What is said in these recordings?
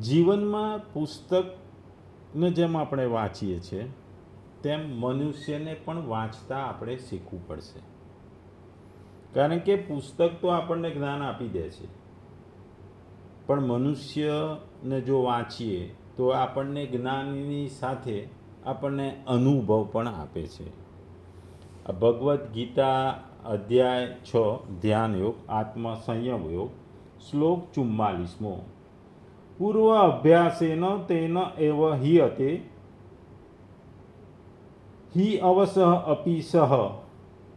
જીવનમાં પુસ્તકને જેમ આપણે વાંચીએ છીએ તેમ મનુષ્યને પણ વાંચતા આપણે શીખવું પડશે. કારણ કે પુસ્તક તો આપણને જ્ઞાન આપી દે છે. પણ મનુષ્યને જો વાંચીએ, તો આપણને જ્ઞાનની સાથે આપણને અનુભવ પણ આપે છે. ભગવદ્ ગીતા અધ્યાય છ, ધ્યાન યોગ આત્મ સંયમ યોગ, શ્લોક ચુમ્માલીસમો પૂર્વ અભ્યાસેન તેન એવ હિયતે હિ અવસહ અપી સહ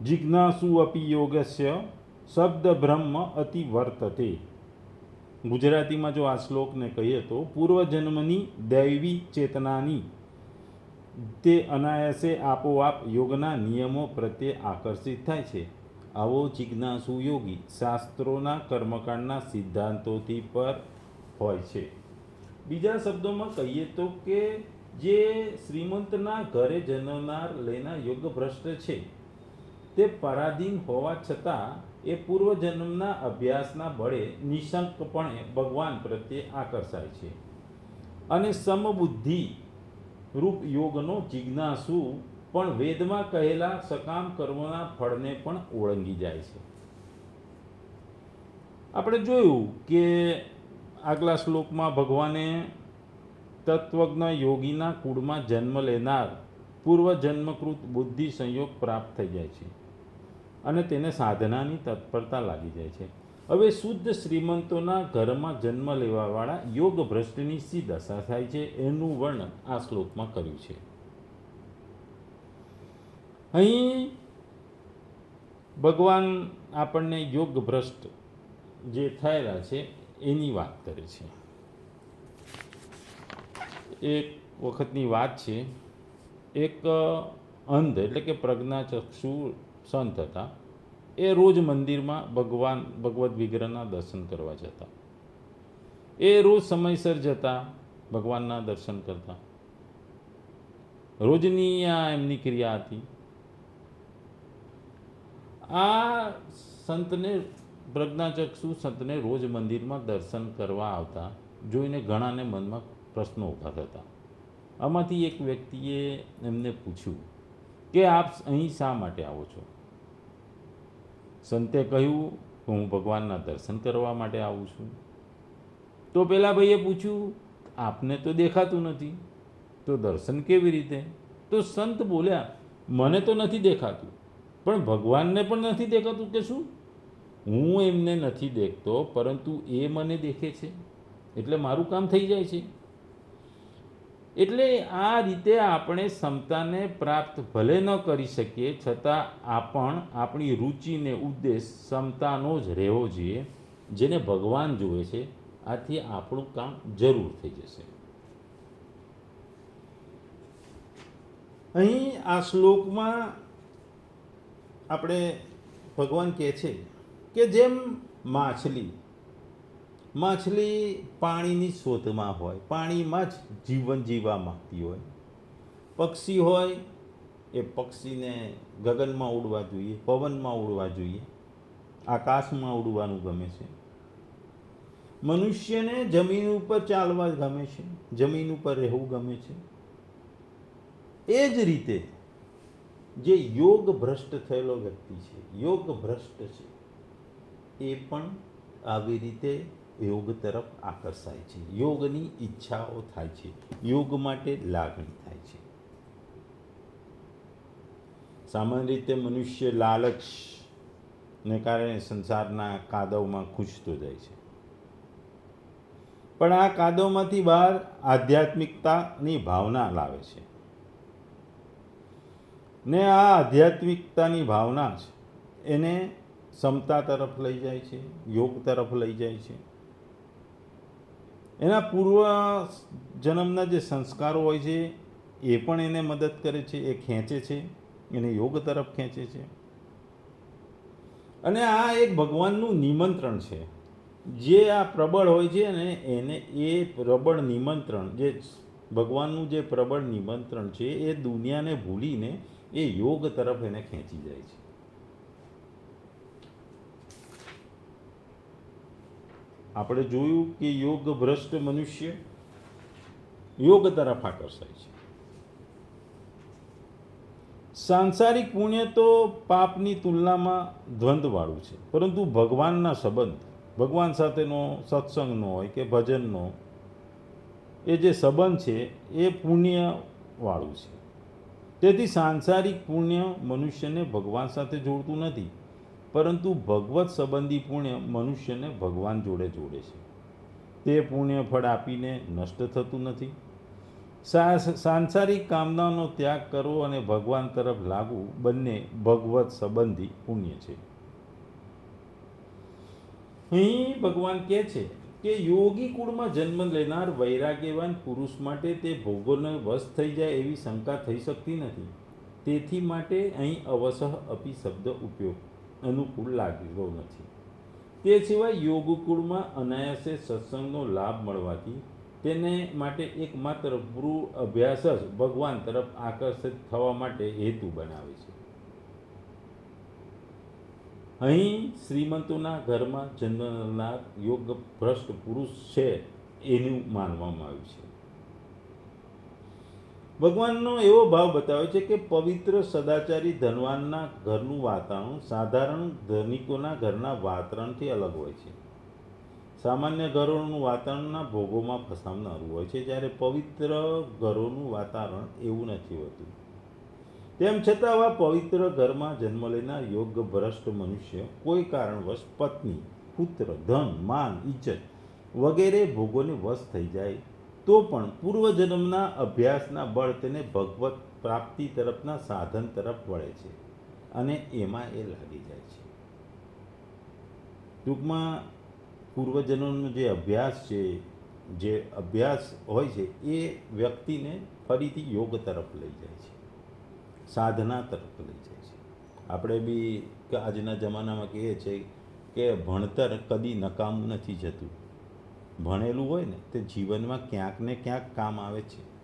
જિજ્ઞાસુ અપી યોગસ્ય શબ્દ બ્રહ્મ અતિ વર્તતે ગુજરાતીમાં જો આ શ્લોકને કહીએ તો પૂર્વજન્મની દૈવી ચેતનાની તે અનાયાસે આપોઆપ યોગના નિયમો પ્રત્યે આકર્ષિત થાય છે આવો જિજ્ઞાસુ યોગી શાસ્ત્રોના કર્મકાંડના સિદ્ધાંતોથી પર હોય છે. બીજા શબ્દોમાં કહીએ તો કે જે શ્રીમંતના ઘરે જન્મનાર લેના યોગ ભ્રષ્ટ છે, તે પરાધીન હોવા છતાં એ પૂર્વજન્મના અભ્યાસના બળે નિશંકપણે ભગવાન પ્રત્યે આકર્ષાય છે. અને સમબુદ્ધિ રૂપ યોગનો જિજ્ઞાસુ પણ વેદમાં કહેલા સકામ કર્મોના ફળને પણ ઓળંગી જાય છે. આપણે જોયું કે આગલા શ્લોકમાં ભગવાને તત્વજ્ઞ યોગીના કુળમાં જન્મ લેનાર પૂર્વજન્મકૃત બુદ્ધિ સંયોગ પ્રાપ્ત થઈ જાય છે અને તેને સાધનાની તત્પરતા લાગી જાય છે. હવે શુદ્ધ શ્રીમંતોના ઘરમાં જન્મ લેવાવાળા યોગ ભ્રષ્ટની શી દશા થાય છે એનું વર્ણન આ શ્લોકમાં કર્યું છે. અહીં ભગવાન આપણને યોગ ભ્રષ્ટ જે થયેલા છે એની વાત કરે છે. એક વખતની વાત છે. એક અંધ એટલે કે પ્રજ્ઞાચક્ષુ સંત હતા. એ રોજ મંદિરમાં ભગવાન, ભગવદ્ વિગ્રહના દર્શન કરવા જતા. એ રોજ સમયસર જતા, ભગવાનના દર્શન કરતા. રોજની આ એમની ક્રિયા હતી. આ સંતને પ્રજ્ઞાચક્ષુ સંતને રોજ મંદિરમાં દર્શન કરવા આવતા, જોઈને ઘણાને મનમાં પ્રશ્નો ઊભા થતા. આમાંથી એક વ્યક્તિએ એમને પૂછ્યું કે આપ અહીં શા માટે આવો છો? સંતે કહ્યું કે હું ભગવાનના દર્શન કરવા માટે આવું છું. તો પેલા ભાઈએ પૂછ્યું, આપને તો દેખાતું નથી. તો દર્શન કેવી રીતે? તો સંત બોલ્યા, મને તો નથી દેખાતું. પણ ભગવાનને પણ નથી દેખાતું કે શું? હું એમને નથી દેખતો, પરંતુ એ મને દેખે છે. એટલે મારું કામ થઈ જાય છે. એટલે આ રીતે આપણે ક્ષમતાને પ્રાપ્ત ભલે ન કરી શકીએ, છતાં આપણ આપણી રુચિને ઉદ્દેશ ક્ષમતાનો જ રહેવો જોઈએ, જેને ભગવાન જુએ છે. આથી આપણું કામ જરૂર થઈ જશે. અહીં આ શ્લોકમાં આપણે ભગવાન કહે છે કે જેમ માછલી માછલી પાણીની શોધમાં હોય, પાણીમાં જ જીવન જીવવા માંગતી હોય. પક્ષી હોય એ પક્ષીને ગગનમાં ઉડવા જોઈએ, પવનમાં ઉડવા જોઈએ, આકાશમાં ઉડવાનું ગમે છે. મનુષ્યને જમીન ઉપર ચાલવા ગમે છે, જમીન ઉપર રહેવું ગમે છે. એ જ રીતે જે યોગ ભ્રષ્ટ થયેલો વ્યક્તિ છે, યોગ ભ્રષ્ટ છે. એ પણ આવી રીતે યોગ તરફ આકર્ષાય છે. યોગની ઈચ્છાઓ થાય છે. યોગ માટે લાગણી થાય છે. સામાન્ય રીતે મનુષ્ય લાલચને કારણે સંસારના કાદવમાં ખૂંચતો જાય છે. પણ આ કાદવમાંથી બહાર આધ્યાત્મિકતાની ભાવના લાવે છે. ને આ આધ્યાત્મિકતાની ભાવના છે. એને ક્ષમતા તરફ લઈ જાય છે, યોગ તરફ લઈ જાય છે. એના પૂર્વ જન્મના જે સંસ્કારો હોય છે, એ પણ એને મદદ કરે છે, એ ખેંચે છે, એને યોગ તરફ ખેંચે છે. અને આ એક ભગવાનનું નિમંત્રણ છે. જે આ પ્રબળ હોય છે ને, એને એ પ્રબળ નિમંત્રણ, જે ભગવાનનું જે પ્રબળ નિમંત્રણ છે, એ દુનિયાને ભૂલીને એ યોગ તરફ એને ખેંચી જાય છે. આપણે જોયું કે યોગ ભ્રષ્ટ મનુષ્ય યોગ તરફ આકર્ષાય છે. સાંસારિક પુણ્ય તો પાપની તુલનામાં દ્વંદ્વવાળું છે. પરંતુ ભગવાનના સંબંધ, ભગવાન સાથેનો સત્સંગનો હોય કે ભજનનો એ જે સંબંધ છે એ પુણ્યવાળું છે. તેથી સાંસારિક પુણ્ય મનુષ્યને ભગવાન સાથે જોડતું નથી. પરંતુ ભગવત સંબંધી પુણ્ય મનુષ્યને ભગવાન જોડે જોડે છે. તે પુણ્ય ફળ આપીને નષ્ટ થતું નથી. સાંસારિક કામનાનો ત્યાગ કરવો અને ભગવાન તરફ લાગવું બંને ભગવત સંબંધી પુણ્ય છે. અહીં ભગવાન કહે છે કે યોગી કુળમાં જન્મ લેનાર વૈરાગ્યવાન પુરુષ માટે તે ભોગોને વશ થઈ જાય એવી શંકા થઈ શકતી નથી. તેથી માટે અહીં અવસહ અપી શબ્દ ઉપયોગ અનુકૂળ લાગેલો નથી. તે સિવાય યોગકુળમાં અનાયાસે સત્સંગનો લાભ મળવાથી તેને માટે એકમાત્ર પૂર્વ અભ્યાસ જ ભગવાન તરફ આકર્ષિત થવા માટે હેતુ બનાવે છે. અહીં શ્રીમંતોના ઘરમાં જન્મનાર યોગ ભ્રષ્ટ પુરુષ છે એનું માનવામાં આવ્યું છે. ભગવાનનો એવો ભાવ બતાવે છે કે પવિત્ર સદાચારી ધનવાનના ઘરનું વાતાવરણ સાધારણ ધનિકોના ઘરના વાતાવરણથી અલગ હોય છે. સામાન્ય ઘરોનું વાતાવરણના ભોગોમાં ફસાવનારું હોય છે, જ્યારે પવિત્ર ઘરોનું વાતાવરણ એવું નથી હોતું. તેમ છતાં આવા પવિત્ર ઘરમાં જન્મ લેનાર યોગ્ય ભ્રષ્ટ મનુષ્ય, કોઈ કારણવશ પત્ની, પુત્ર, ધન, માન, ઇજ્જત વગેરે ભોગોને વશ થઈ જાય તો પણ પૂર્વજન્મના અભ્યાસના બળ તેને ભગવત પ્રાપ્તિ તરફના સાધન તરફ વળે છે અને એમાં એ લાગી જાય છે. ટૂંકમાં પૂર્વજન્મનો જે અભ્યાસ છે, જે અભ્યાસ હોય છે, એ વ્યક્તિને ફરીથી યોગ તરફ લઈ જાય છે, સાધના તરફ લઈ જાય છે. આપણે બી આજના જમાનામાં કહીએ છીએ કે ભણતર કદી નકામું નથી જતું. ભણેલું હોય ને, તે જીવનમાં ક્યાંક ને ક્યાંક કામ આવે છે.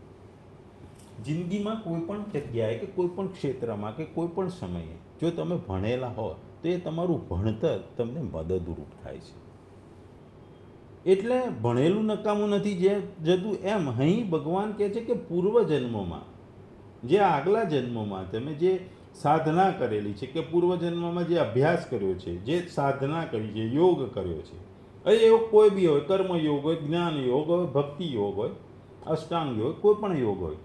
જિંદગીમાં કોઈ પણ જગ્યાએ કે કોઈ પણ ક્ષેત્રમાં કે કોઈ પણ સમયે જો તમે ભણેલા હો તો એ તમારું ભણતર તમને મદદરૂપ થાય છે. એટલે ભણેલું નકામું નથી જે જતું, એમ અહીં ભગવાન કહે છે કે પૂર્વ જન્મોમાં જે આગલા જન્મોમાં તમે જે સાધના કરેલી છે કે પૂર્વ જન્મમાં જે અભ્યાસ કર્યો છે, જે સાધના કરી છે, યોગ કર્યો છે એવો કોઈ બી હોય કર્મ યોગ હોય જ્ઞાન યોગ હોય ભક્તિ યોગ હોય અષ્ટાંગ યોગ કોઈ પણ યોગ હોય,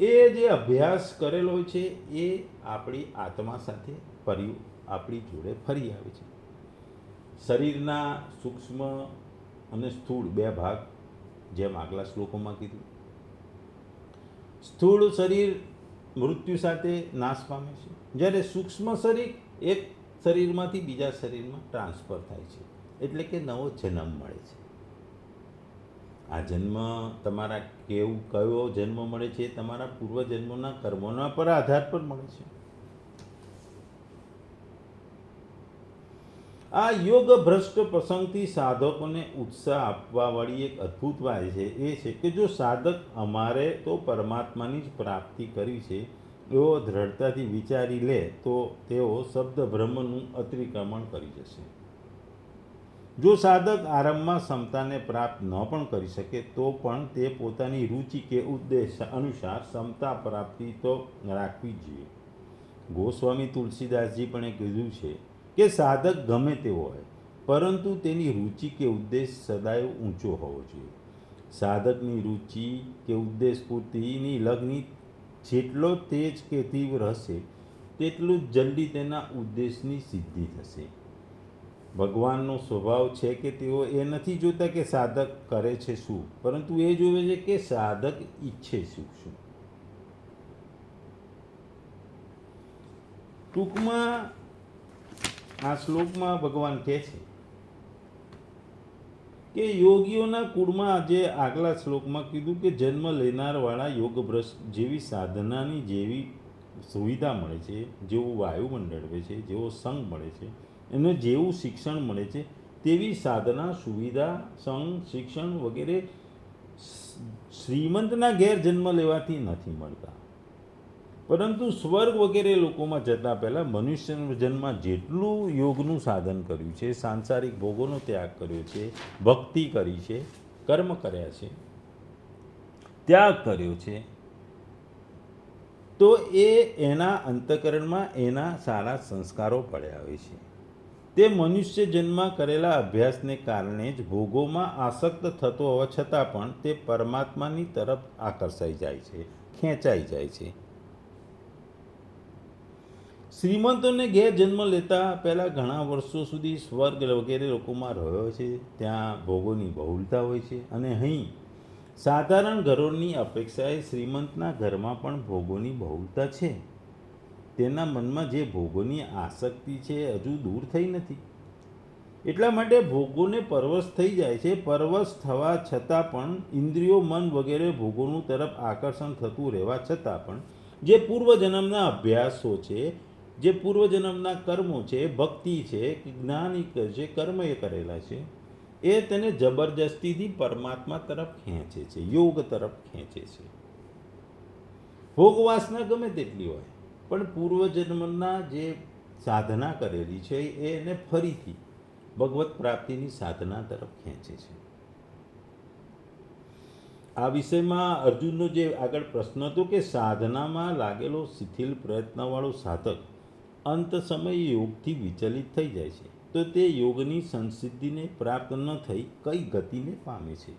એ જે અભ્યાસ કરેલો છે, એ આપણી આત્મા સાથે ફરી, આપણી જોડે ફરી આવે છે. શરીરના સૂક્ષ્મ અને સ્થૂળ બે ભાગ, જેમ આગલા શ્લોકોમાં કીધું. સ્થૂળ શરીર મૃત્યુ સાથે નાશ પામે છે. જ્યારે સૂક્ષ્મ શરીર એક શરીરમાંથી બીજા શરીરમાં ટ્રાન્સફર થાય છે. એટલે કે નવો જન્મ મળે છે. આ જન્મ તમારા કેવું, કયો જન્મ મળે છે તમારા પૂર્વજન્મોના કર્મોના પર આધાર પર મળે છે. આ યોગ ભ્રષ્ટ પ્રસંગથી સાધકોને ઉત્સાહ આપવાવાળી એક અદ્ભુત વાત છે, એ છે કે જો સાધક અમારે તો પરમાત્માની જ પ્રાપ્તિ કરી છે, એવો દ્રઢતાથી વિચારી લે તો તેઓ શબ્દ બ્રહ્મનું અતિક્રમણ કરી જશે. જો સાધક આરંભમાં ક્ષમતાને પ્રાપ્ત ન પણ કરી શકે, તો પણ તે પોતાની રુચિ કે ઉદ્દેશ અનુસાર ક્ષમતા પ્રાપ્તિ તો રાખવી જોઈએ. ગોસ્વામી તુલસીદાસજી પણ એ કીધું છે કે સાધક ગમે તેવો હોય, પરંતુ તેની રુચિ કે ઉદ્દેશ સદાય ઊંચો હોવો જોઈએ. સાધકની રુચિ કે ઉદ્દેશ પૂર્તિની લગ્ની જેટલો તેજ કે તીવ્ર હશે, તેટલું જ જલ્દી તેના ઉદ્દેશની સિદ્ધિ થશે. ભગવાનનો સ્વભાવ છે કે તેઓ એ નથી જોતા કે સાધક કરે છે શું, પરંતુ એ જોવે છે કે સાધક ઈચ્છે શું શું. ટૂંકમાં આ શ્લોકમાં ભગવાન કહે છે કે યોગીઓના કુળમાં જે આગલા શ્લોકમાં કીધું કે જન્મ લેનારવાળા યોગભ્રષ્ટ જેવી સાધનાની જેવી સુવિધા મળે છે જેવું વાયુમંડળ છે જેવો સંગ મળે છે એને જેવું શિક્ષણ મળે છે, તેવી સાધના, સુવિધા, સંઘ, શિક્ષણ વગેરે શ્રીમંતના ઘેર જન્મ લેવાથી નથી મળતા. પરંતુ સ્વર્ગ વગેરે લોકોમાં જતાં પહેલાં મનુષ્ય જન્મમાં જેટલું યોગનું સાધન કર્યું છે, સાંસારિક ભોગોનો ત્યાગ કર્યો છે, ભક્તિ કરી છે, કર્મ કર્યા છે, ત્યાગ કર્યો છે, તો એ એના અંતકરણમાં એના સારા સંસ્કારો પડ્યા હોય છે. તે મનુષ્ય જન્મમાં કરેલા અભ્યાસને કારણે જ ભોગોમાં આસક્ત થતો હોવા છતાં પણ તે પરમાત્માની તરફ આકર્ષાઈ જાય છે, ખેંચાઈ જાય છે. શ્રીમંતોને ઘેર જન્મ લેતા પહેલાં ઘણા વર્ષો સુધી સ્વર્ગ વગેરે લોકોમાં રહ્યો છે. ત્યાં ભોગોની બહુલતા હોય છે અને અહીં સાધારણ ઘરોની અપેક્ષાએ શ્રીમંતના ઘરમાં પણ ભોગોની બહુલતા છે. તેના મનમાં જે ભોગોની આસક્તિ છે હજુ દૂર થઈ નથી. એટલા માટે ભોગોને પરવશ થઈ જાય છે. પરવશ થવા છતાં પણ ઇન્દ્રિયો, મન વગેરે ભોગોનું તરફ આકર્ષણ થતું રહેવા છતાં પણ જે પૂર્વજન્મના અભ્યાસો છે, જે પૂર્વજન્મના કર્મો છે, ભક્તિ છે જ્ઞાન છે કર્મ એ કરેલા છે, એ તેને જબરજસ્તીથી પરમાત્મા તરફ ખેંચે છે, યોગ તરફ ખેંચે છે. ભોગવાસના ગમે તેટલી હોય. પણ પૂર્વજન્મના જે સાધના કરેલી છે એ એને ફરીથી ભગવત પ્રાપ્તિની સાધના તરફ ખેંચે છે. આ વિષયમાં અર્જુનનો જે આગળ પ્રશ્ન હતો કે સાધનામાં લાગેલો શિથિલ પ્રયત્નવાળો સાધક અંત સમયે યોગથી વિચલિત થઈ જાય છે, તો તે યોગની સંસિદ્ધિને પ્રાપ્ત ન થઈ કઈ ગતિને પામે છે?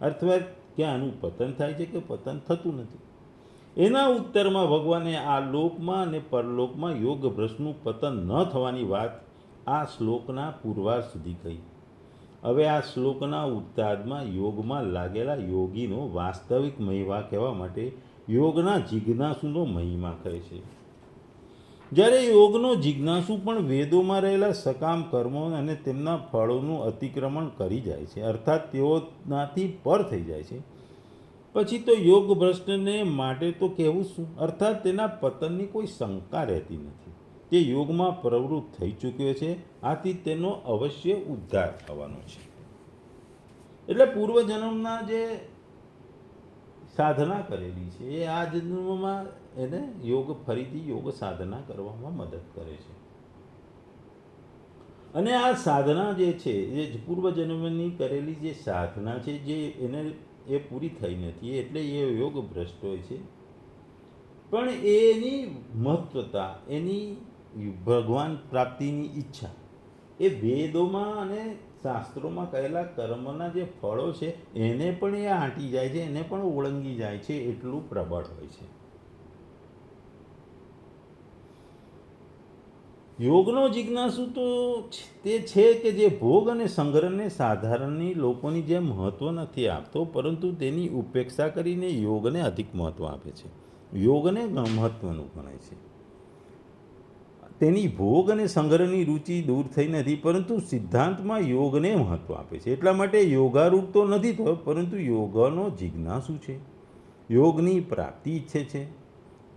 અર્થવાત કે આનું પતન થાય છે કે પતન થતું નથી? એના ઉત્તરમાં ભગવાને આ લોકમાં અને પરલોકમાં યોગ ભ્રષ્ટનું પતન ન થવાની વાત આ શ્લોકના પૂર્વાર સુધી કહી. હવે આ શ્લોકના ઉત્તાદમાં યોગમાં લાગેલા યોગીનો વાસ્તવિક મહિમા કહેવા માટે યોગના જિજ્ઞાસુનો મહિમા કહે છે. જ્યારે યોગનો જિજ્ઞાસુ પણ વેદોમાં રહેલા સકામ કર્મો અને તેમના ફળોનું અતિક્રમણ કરી જાય છે, અર્થાત તેઓનાથી પર થઈ જાય છે પછી તો યોગ ભ્રષ્ટને માટે તો કહેવું શું? અર્થાત તેના પતનની કોઈ શંકા રહેતી નથી. તે યોગમાં પ્રવૃત્ત થઈ ચૂક્યો છે. આથી તેનો અવશ્ય ઉદ્ધાર થવાનો છે. એટલે પૂર્વજન્મના જે સાધના કરેલી છે, એ આ જન્મમાં એને યોગ, ફરીથી યોગ સાધના કરવામાં મદદ કરે છે. અને આ સાધના જે છે, એ પૂર્વજન્મની કરેલી જે સાધના છે, જે એને એ પૂરી થઈ નથી, એટલે એ યોગ ભ્રષ્ટ હોય છે. પણ એની મહત્વતા, એની ભગવાન પ્રાપ્તિની ઈચ્છા, એ વેદોમાં અને શાસ્ત્રોમાં કહેલા કર્મના જે ફળો છે, એને પણ એ આંટી જાય છે, એને પણ ઓળંગી જાય છે, એટલું પ્રબળ હોય છે. યોગનો જિજ્ઞાસુ તો તે છે કે જે ભોગ અને સંગ્રહને સાધારણની લોકોની જેમ મહત્ત્વ નથી આપતો, પરંતુ તેની ઉપેક્ષા કરીને યોગને અધિક મહત્ત્વ આપે છે. યોગને મહત્ત્વનું ગણાય છે. તેની ભોગ અને સંગ્રહની રુચિ દૂર થઈ નથી, પરંતુ સિદ્ધાંતમાં યોગને મહત્ત્વ આપે છે. એટલા માટે યોગારૂઢ તો નથી થયો, પરંતુ યોગનો જિજ્ઞાસુ છે. યોગની પ્રાપ્તિ ઈચ્છે છે.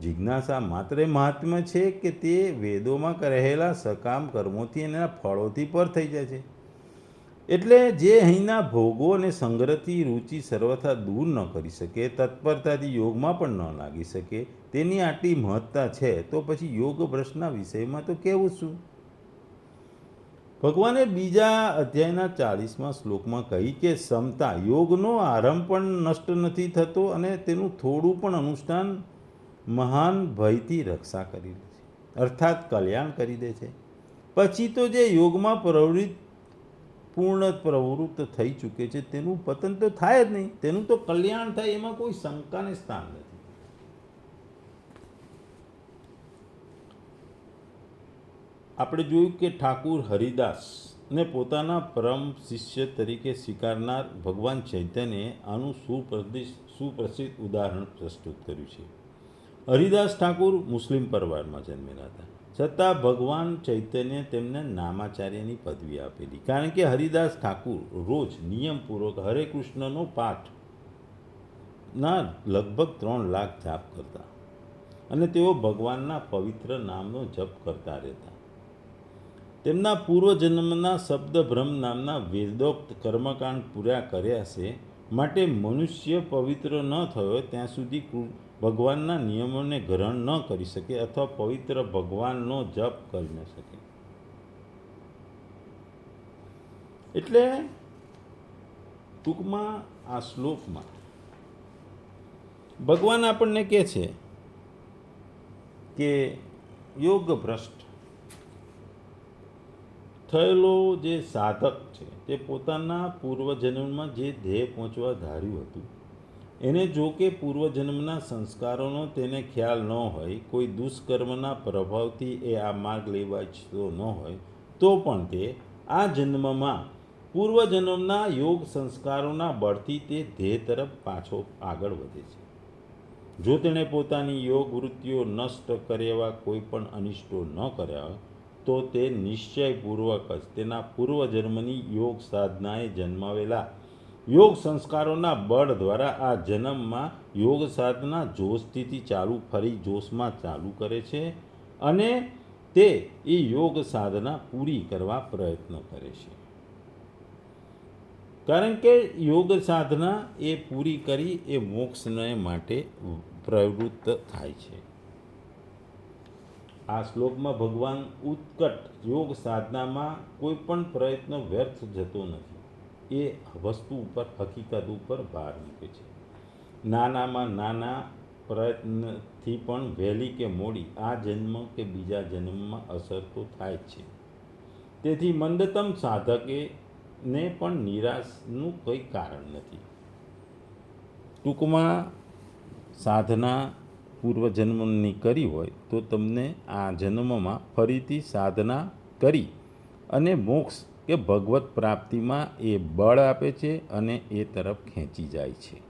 જિજ્ઞાસા માત્ર મહાત્મ્ય છે કે તે વેદોમાં રહેલા સકામ કર્મોથી અને એના ફળોથી પર થઈ જાય છે. એટલે જે અહીંના ભોગો અને સંગ્રહથી રુચિ સર્વથા દૂર ન કરી શકે, તત્પરતાથી યોગમાં પણ ન લાગી શકે, તેની આટલી મહત્તા છે, તો પછી યોગ ભ્રષ્ટના વિષયમાં તો કેવું શું? ભગવાને બીજા અધ્યાયના ચાળીસમાં શ્લોકમાં કહી કે, સમતા, યોગનો આરંભ પણ નષ્ટ નથી થતો અને તેનું થોડું પણ અનુષ્ઠાન મહાન ભયથી રક્ષા કરી દે છે. અર્થાત કલ્યાણ કરી દે છે. પછી તો જે યોગમાં પ્રવૃત્ત, પૂર્ણ પ્રવૃત્ત થઈ ચૂકે છે, તેનું પતન તો થાય જ નહીં. તેનું તો કલ્યાણ થાય, એમાં કોઈ શંકાને સ્થાન નથી. આપણે જોયું કે ઠાકુર હરિદાસ ને પોતાના પરમ શિષ્ય તરીકે સ્વીકારનાર ભગવાન ચૈતન્યે આનું સુપ્રદિશ, સુપ્રસિદ્ધ ઉદાહરણ પ્રસ્તુત કર્યું છે. હરિદાસ ઠાકુર મુસ્લિમ પરિવારમાં જન્મેલા હતા. છતાં ભગવાન ચૈતન્ય તેમને નામાચાર્યની પદવી આપેલી. કારણ કે હરિદાસ ઠાકુર રોજ નિયમપૂર્વક હરે કૃષ્ણનો પાઠ ના લગભગ ત્રણ લાખ જાપ કરતા અને તેઓ ભગવાનના પવિત્ર નામનો જપ કરતા રહેતા. તેમના પૂર્વજન્મના શબ્દ બ્રહ્મ નામના વેદોક્ત કર્મકાંડ પૂરા કર્યા છે. માટે મનુષ્ય પવિત્ર ન થયો ત્યાં સુધી ભગવાનના નિયમોને ગ્રહણ ન કરી શકે અથવા પવિત્ર ભગવાનનો જપ કરી ન શકે. એટલે ટૂંકમાં આ શ્લોકમાં ભગવાન આપણને કહે છે કે યોગ ભ્રષ્ટ. થયેલો જે સાધક છે તે પોતાના પૂર્વજન્મમાં જે ધ્યેય પહોંચવા ધાર્યું હતું એને જો કે પૂર્વજન્મના સંસ્કારોનો તેને ખ્યાલ ન હોય, કોઈ દુષ્કર્મના પ્રભાવથી એ આ માર્ગ લેવા ઈચ્છતો ન હોય, તો પણ તે આ જન્મમાં પૂર્વજન્મના યોગ સંસ્કારોના બળથી તે ધ્યેય તરફ પાછો આગળ વધે છે. જો તેણે પોતાની યોગ વૃત્તિઓ નષ્ટ કરે એવા કોઈ પણ અનિષ્ટો ન કર્યા હોય તો તે નિશ્ચયપૂર્વક જ તેના પૂર્વજન્મની યોગ સાધનાએ જન્માવેલા યોગ સંસ્કારોના બળ દ્વારા આ જન્મમાં યોગ સાધના જોશથી ચાલુ ફરી જોશમાં ચાલુ કરે છે અને તે એ યોગ સાધના પૂરી કરવા પ્રયત્ન કરે છે. કારણ કે યોગ સાધના એ પૂરી કરી એ મોક્ષને માટે પ્રવૃત્ત થાય છે. આ શ્લોકમાં ભગવાન ઉત્કટ યોગ સાધનામાં કોઈ પણ પ્રયત્ન વ્યર્થ જતો નથી. એ વસ્તુ ઉપર, હકીકત ઉપર ભાર મૂકે છે. નાનામાં નાના પ્રયત્નથી પણ વહેલી કે મોડી આ જન્મ કે બીજા જન્મમાં અસર તો થાય જ છે. તેથી મંદતમ સાધકે ને પણ નિરાશનું કોઈ કારણ નથી. ટૂંકમાં સાધના પૂર્વજન્મની કરી હોય તો તમને આ જન્મમાં ફરીથી સાધના કરી અને મોક્ષ કે ભગવત પ્રાપ્તિમાં એ બળ આપે છે અને એ તરફ ખેંચી જાય છે.